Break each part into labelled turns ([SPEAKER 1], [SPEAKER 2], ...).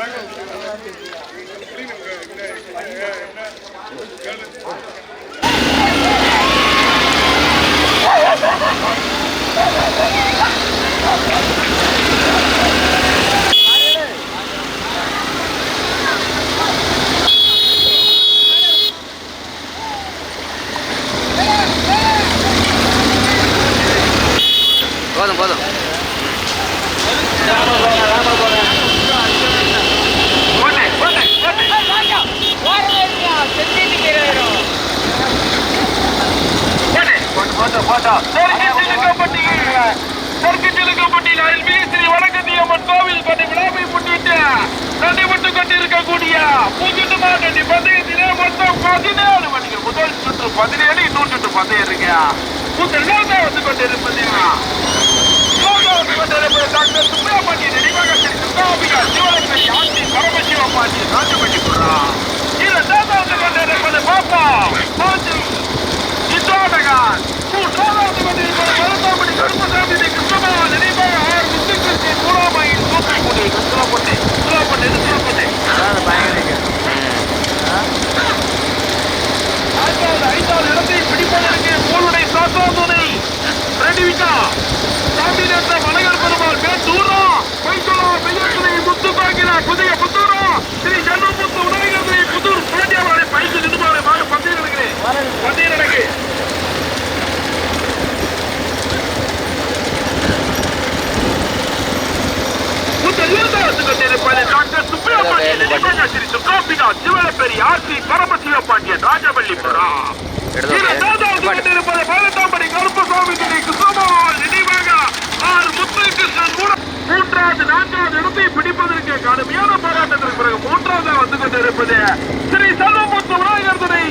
[SPEAKER 1] போதும்
[SPEAKER 2] பதினேழு மணிக்கு முதல் சுற்று பதினேழு இன்னொரு சுற்று பந்தயம் இருக்கு முதல் வந்து கொண்டிருப்பது மூன்றாவது கொண்டிருப்பது டாக்டர் சுப்பிரமணிய நினைவாக சிவகாமிகா சிவலட்சுமி ஆட்சி பரமசிவ பாண்டி ராஜபட்டி புறா இரண்டாவது கொண்டிருப்பது பாப்பா பாண்டி இந்தோடகான் மூன்றாவது கொண்டிருப்பது மருத்துவமனை கருப்பசாமி கிருஷ்ணமா நினைவாக ஆர் முத்துக்கிருஷ்ணன் சூறாமையின் தூத்துக்குடி சுலப்பட்டி சுலப்பட்டி சுலப்பட்டி ஐந்தாவது ஐந்தாவது இடத்தை பிடிப்பதற்கு போலுடை சாசாதுனை ரெடிவிக்கா சாமிநேற்ற மலையர் பெருமாள் மேட்டூரா பைத்துலா பெய்யத்துறை முத்து பாக்கினா புதிய புத்தூரா. ஸ்ரீ ஜன்மபுத்து உணவகத்துறை புத்தூர் பாண்டியாவாரை பைத்து நின்றுமாறு மாடு பந்தயம் நடக்குது பந்தயம் நடக்கு. டாக்டர் சுப்பிரமணியன் நினைவாக ஸ்ரீ சுக்காம்பிகா சிவலப்பெரி ஆர்சி பரமசிவ பாண்டியன் ராஜவல்லிபுரம் பதினெட்டாம்படி கருப்பசாமி நினைவாக ஆர் முத்துகிருஷ்ணன் கூட மூன்றாவது நான்காவது இடத்தை பிடிப்பதற்கு கடுமையான போராட்டத்திற்கு பிறகு மூன்றாவது வந்து கொண்டிருப்பது ஸ்ரீ செல்வமுத்து விநாயகர் துணை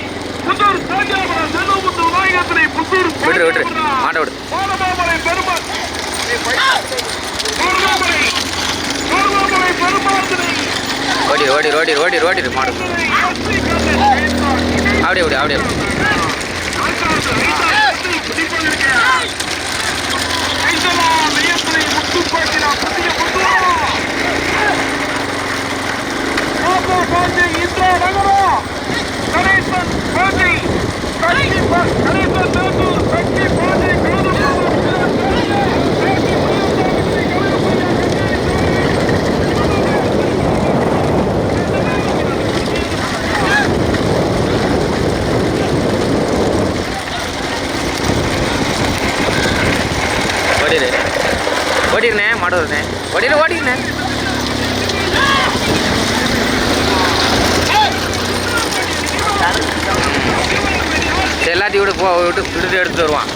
[SPEAKER 2] புத்தூர் சாங்கியாபுரம் செல்வமுத்து விநாயகர் துணை புத்தூர். பாலமாமலை பெருமாள் பாலமாமலை பாலமாமலை பெருமாள்
[SPEAKER 1] ஓடி ஓடி ஓடி ஓடி ஓடி மாடு. அப்படியே அப்படியே அப்படியே. இந்திரா நகரம் கணேசன் பாண்டி ஓடிடு ஓடிடுண்ணே. எல்லாத்தையும் விடு போ விட்டு விடுத்து எடுத்து வருவான்.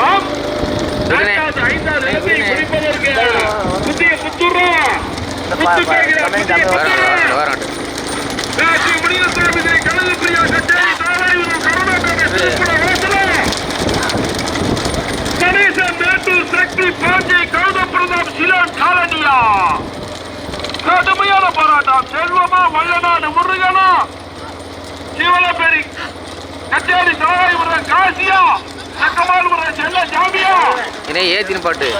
[SPEAKER 1] ஆ
[SPEAKER 2] தூத்துக்குடி மாவட்டத்துக்கு பெருமை சேர்க்கிறார்
[SPEAKER 1] முன்னாடி போயிட்டு அப்படியே காணிட்டு அப்படியே வர வர வரட்டும்
[SPEAKER 2] ராஜி முனியசாமி கனவு பிரியா கச்சேரி தாராயூர் கருணாகரன் திருப்பூர் வாசலம் கணேசன் மேட்டூர் சக்தி பாஞ்சை கௌத பிரதாப் சிலான் காலனியா போராட்டம் செல்வமா வல்லநாடு முருகனா சிவலப்பேரி கச்சேரி தாராயூர் காசியா சக்கமால் செல்ல ஜாமியா
[SPEAKER 1] இதே ஏத்தின பாட்டு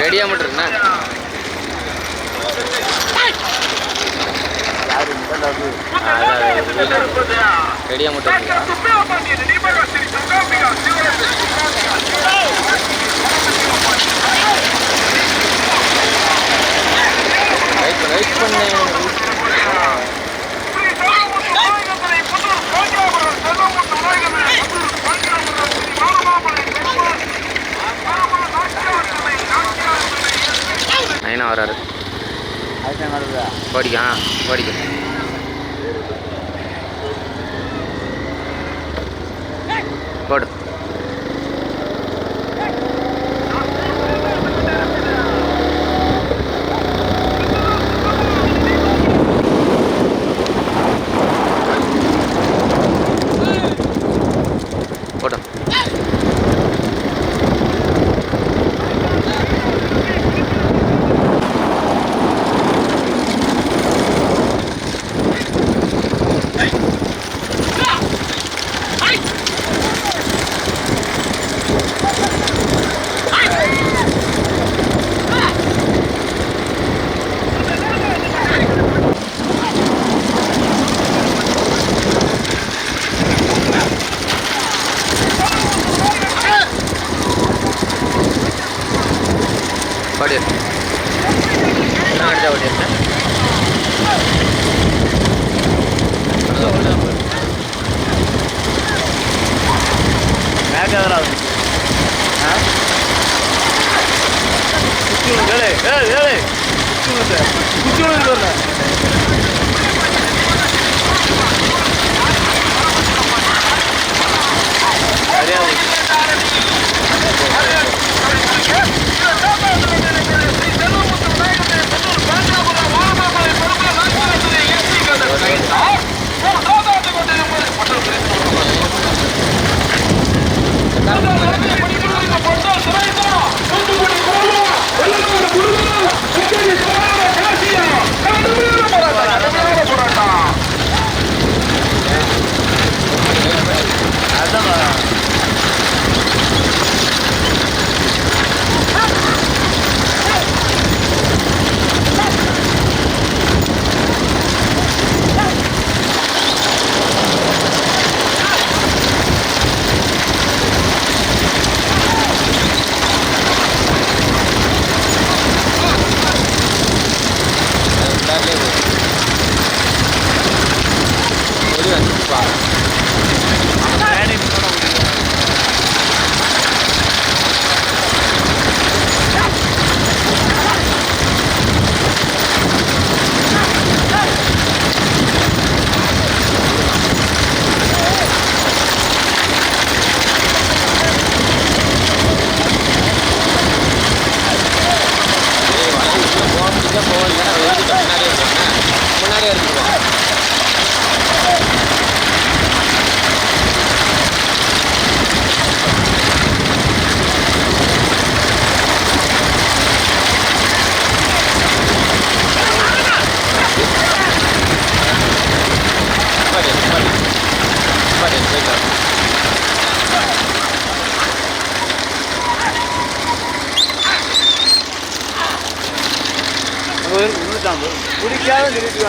[SPEAKER 1] ரெடியா மட்டும் இருக்குண்ணா ரெடியா மட்டும் இருக்குங்களா வெயிட் பண்ணு வெயிட் பண்ணு நைனா வராரு ஓடிக்கா ஓடிக்க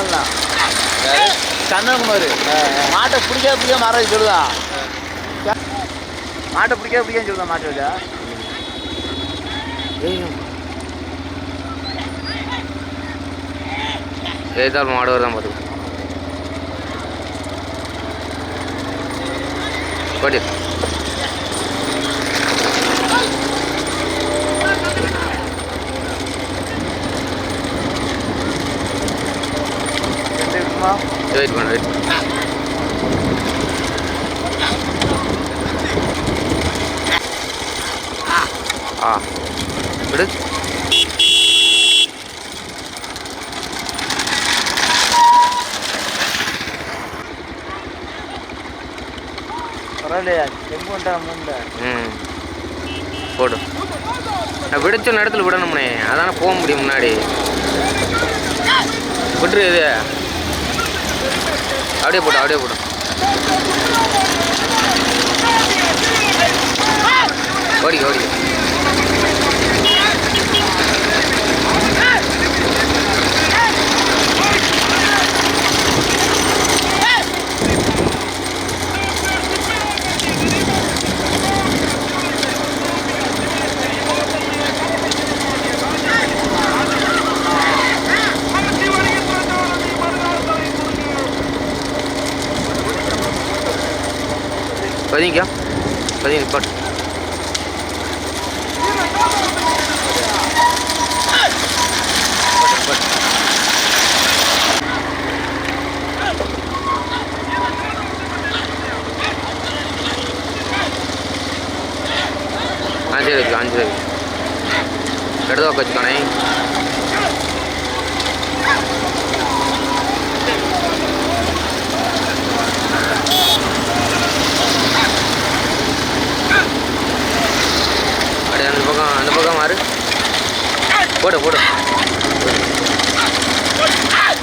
[SPEAKER 3] பிடிக்காத திருப்பி மாட்டை பிடிக்காத பிடிக்காம மாற சொல்லுதா? மாட்டை பிடிக்காத பிடிக்காம சொல்லுதா மாட்டை வச்சா?
[SPEAKER 2] ஏதால் மாடு வரதான் பார்த்துக்கோ படி வெயிட் பண்ணு வெயிட் ஆ விடு.
[SPEAKER 3] பரவாயில்லையா? வந்துட்டா மூணுல.
[SPEAKER 2] ம். போடு. நான் விடுச்ச இடத்துல விடணும்னே. அதானே போக முடியும் முன்னாடி. விட்டுரு இது. அப்படியே போடு அப்படியே போடு. ஓடி ஓடி
[SPEAKER 1] எடுத்து வச்சுக்கானே அப்படியே அந்த பக்கம் அந்த பக்கம் மாறு. போடு போடு.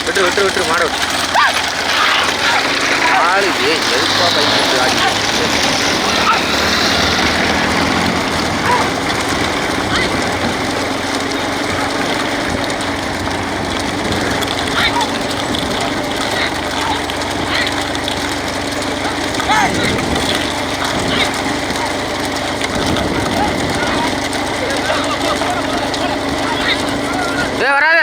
[SPEAKER 1] விட்டு விட்டு விட்டு மாடு. விட்டு ஆளு ஏ எழுப்பா பைக்கு ஆடி ஏய் வராத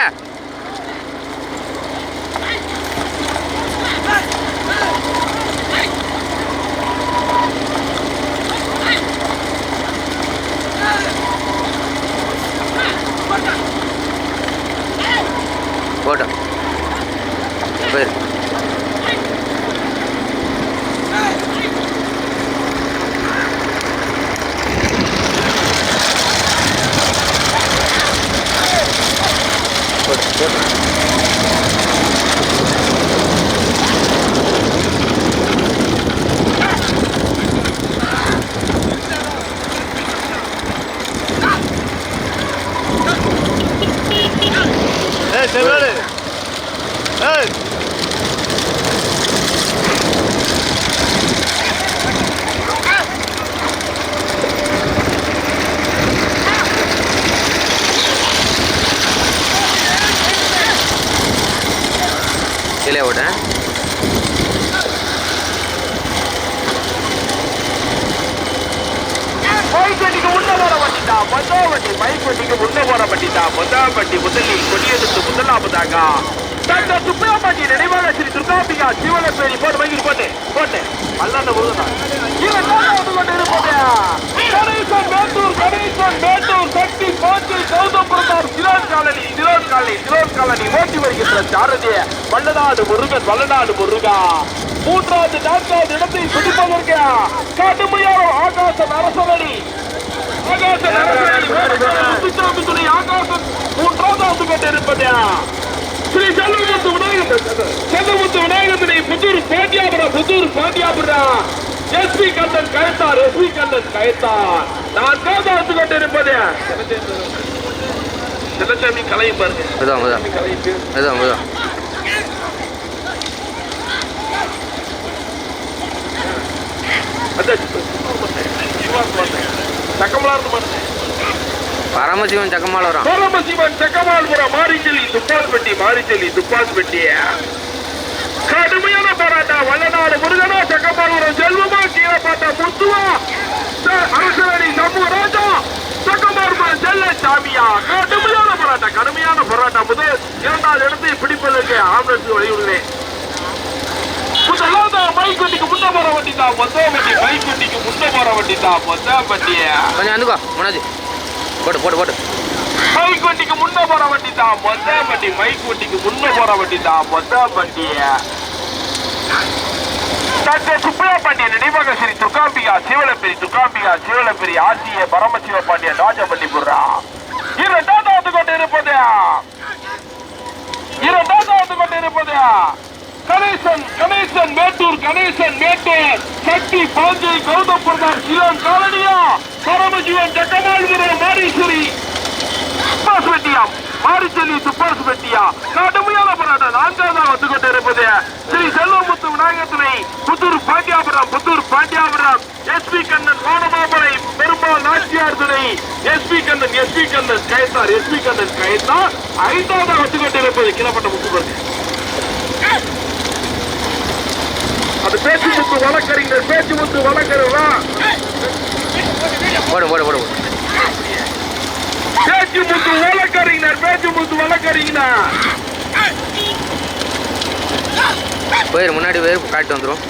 [SPEAKER 1] போட்டோம் போயிரு போட்டு கீழே விட்டேன்
[SPEAKER 2] பைக் வண்டிக்கு முன்ன போற வண்டிடா மொத வண்டி பைக் வண்டிக்கு முன்ன போற வண்டிடா மொத வண்டி முதலில் கொடியெடுத்து முதலாவதாக டாக்டர் சுப்பிரமணிய நினைவாக ஸ்ரீ துர்காம்பிகா போட்டு வைக்கிட்டு போட்டு போட்டு. அல்லாத முருகனா. இவன் நாலாவது கொண்டு இருப்பது கணேசன் மேட்டூர் கணேசன் மேட்டூர் சக்தி போட்டி Gautham Pratap Ceylon colony Ceylon colony Ceylon colony ஓட்டி வருகின்ற சாரதிய வல்லநாடு முருகன் வல்லநாடு முருகா. மூன்றாவது நான்காவது இடத்தை பிடிப்பதற்கு கடுமையான ஆகாசம் அரசனடி ஆகாசம் அரசனடி முத்துசாமி துணை ஆகாசம். மூன்றாவது கொண்டிருப்பது? ஸ்ரீ செல்வமுத்து விநாயகர். செல்வமுத்து விநாயகத்தினை Puthur Pandiyapuram Puthur Pandiyapuram. SP Kandan Kayathar SP Kandan Kayathar. நான் காதாத்து கொண்டிருப்பது. சின்னசாமி கலையும் பாருங்க.
[SPEAKER 1] அதான் மெதுவா
[SPEAKER 2] அதான் அதான்
[SPEAKER 1] பரமசிவன் சக்கமால் வரான்
[SPEAKER 2] பரமசிவன் சக்கமால்புரம் மாரிச்செல்லி துப்பால்பட்டி மாரிச்செல்லி துப்பால்பட்டி கடுமையான போராட்டம். வல்லநாடு முருகனா சக்கமால்புரம் செல்வமா? கீழப்பாட்டா முத்துவா? ச- அரசனடி சமூகராஜா சக்கமால்புரம் செல்ல சாமியா? கடுமையான போராட்டம். கடுமையான போராட்டம். முதல் இரண்டாவது இடத்தை பிடிப்பதற்கு ஆம்புலன்ஸ் வழியுள்ளேன் முதலாவது பைக் வண்டிக்கு முன்ன போற வண்டி தான். மொத்த வண்டி. பைக் வண்டிக்கு முன்ன போற வண்டி தான். மொத்த வண்டிய.
[SPEAKER 1] கொஞ்சம் வந்துக்கோ மனோஜ் போடு போடு போடு.
[SPEAKER 2] மைக் வண்டிக்கு முன்ன போற வண்டி தான் மொத்த வண்டி. மைக் வண்டிக்கு முன்ன போற வண்டி தான் மொத்த வண்டிய. டாக்டர் சுப்ரா பாண்டிய நினைவாக ஸ்ரீ துக்காம்பிகா சிவலப்பெரி துக்காம்பிகா சிவலப்பெரி ஆசிய பரமசிவ பாண்டிய பாண்டியன் ராஜபள்ளிபுரா இரண்டாவது கொண்டு இருப்பது. இரண்டாவது கொண்டு இருப்பது. கணேசன் கணேசன் மேட்டூர் கணேசன் மேட்டூர். சக்தி பாஞ்சை கௌதம். துப்பாக்கு பெட்டியா கடுமையான போராட்டம். நான்காவதாக வந்து கொண்டிருப்பது. ஸ்ரீ செல்வமுத்து விநாயகர் துணை புத்தூர் பாண்டியாபுரம் புத்தூர் பாண்டியாபுரம் எஸ்பி கண்ணன் கோணமாமலை பெருமாள் நாச்சியார் துணை SP Kannan SP Kannan Kayathar SP Kannan Kayathar ஐந்தாவதாக வந்து கொண்டிருப்பது. கிளப்பட்ட முத்துபர்கு அது பேச்சு முத்து வழக்கறிஞர் பேச்சு முத்து வழக்கறிஞரா?
[SPEAKER 1] போடு போடு போடு போடு.
[SPEAKER 2] பேச்சு முத்து வழக்கறிஞர் பேச்சு முத்து வழக்கறிஞர்
[SPEAKER 1] போயிரு முன்னாடி போயிரு காட்டு வந்துடும்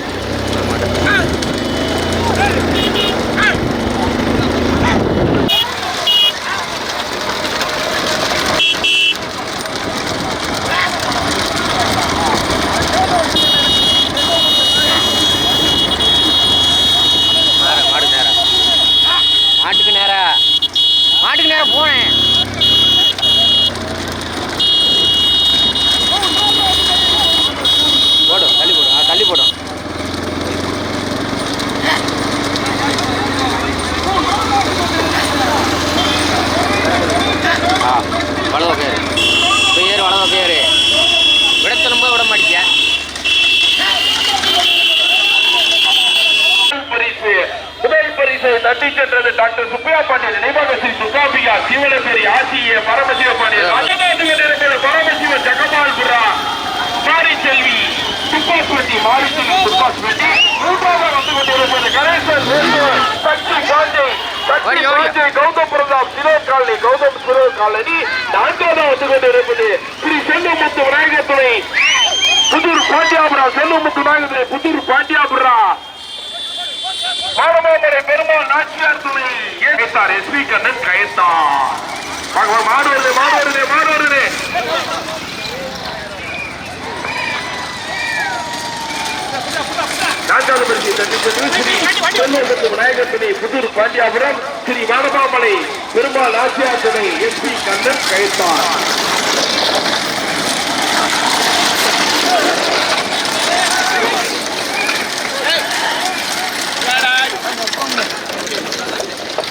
[SPEAKER 1] மாடு நேரா. மாட்டுக்கு நேரா போனேன் போடும் தள்ளி போடும் ஆ தள்ளி போடும் ஆ வலது பேர் பேர் வலது பேர் விட திரும்ப விட மாட்டீங்க
[SPEAKER 2] பரிசு முதல் பரிசை தட்டி சென்றது டாக்டர் சுப்பையா பாண்டியன் நினைவாக ஸ்ரீ துர்காம்பிகா சிவனபேரி ஆசிய பரமசிவ பாண்டியன் பரமசிவ ஜகமால்புரா மாரி செல்வி துப்பாஸ்வட்டி மாரி செல்வி துப்பாஸ்வட்டி மூன்றாவது வந்து கொண்டிருப்பது Ganesan Sakthi Pandey Sakthi. Pandey Gautham Pratap colony Gautham Ceylon colony. நான்காவது வந்து கொண்டிருப்பது ஸ்ரீ செல்வமுத்து விநாயகர் துணை புதூர் பாண்டியாபுரம் செல்வமுத்து விநாயகர் துணை புதூர் பாண்டியாபுரம் மாடமாமலை பெருமாள் நாச்சியார் துணை. கேட்டார் எஸ்பி கண்ணன் கயத்தான் மாடு வருது மாடு வருது மாடு விநாயகர் துணை புதூர் பாண்டியாபுரம் ஸ்ரீ மாடமாமலை பெருமாள் நாச்சியார் துணை எஸ்பி கண்ணன் கயத்தான்